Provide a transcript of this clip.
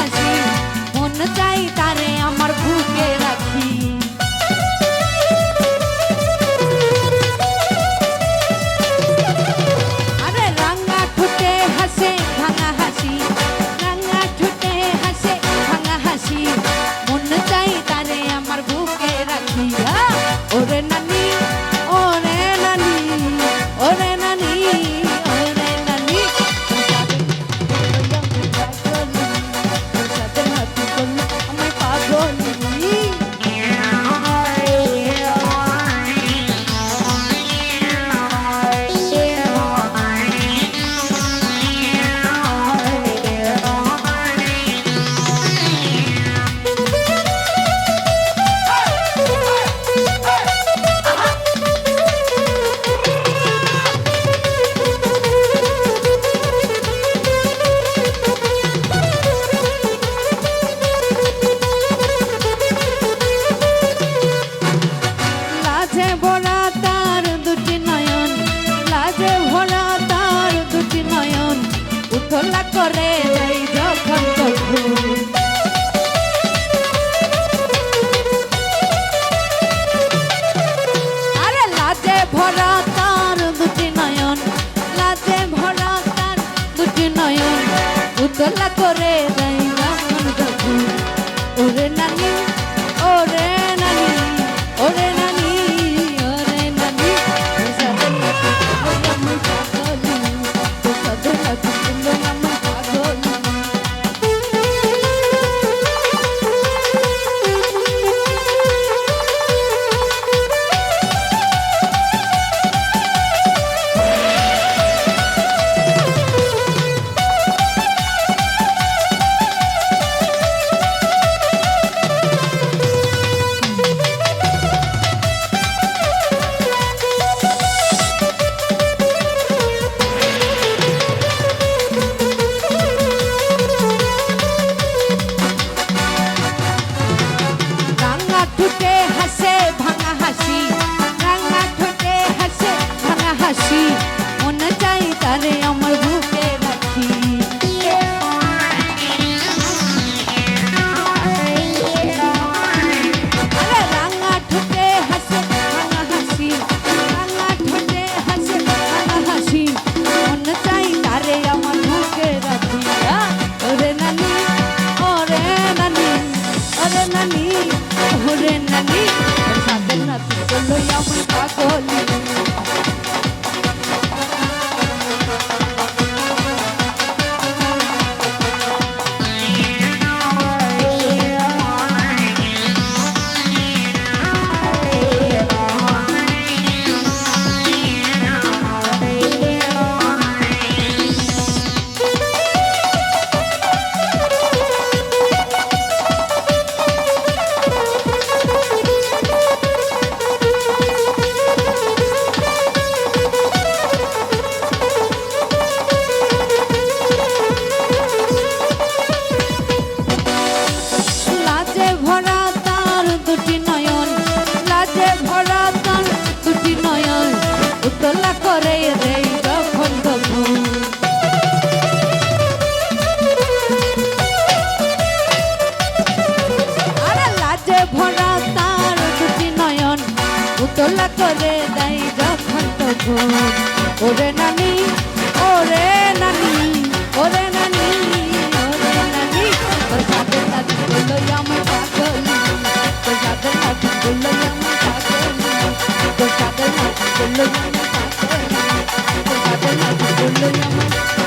হাসি মন চাই তারে আমার ভুকে রাখি। উতলা করে দেয় যখন তখন আরে লাজে ভরা তার দুটি নয়ন, লাজে ভরা তার দুটি নয়ন, উতলা করে দেয় ঠোঁটে হাসে করে দেয় যখন তখন ওরে নানি ওরে নানি ওরে নানি ওরে নানি ওর সাথে সাথে বলল আমার পাগল। ওর সাথে সাথে বলল আমার পাগল। ওর সাথে সাথে বলল আমার পাগল। ওর সাথে সাথে বলল আমার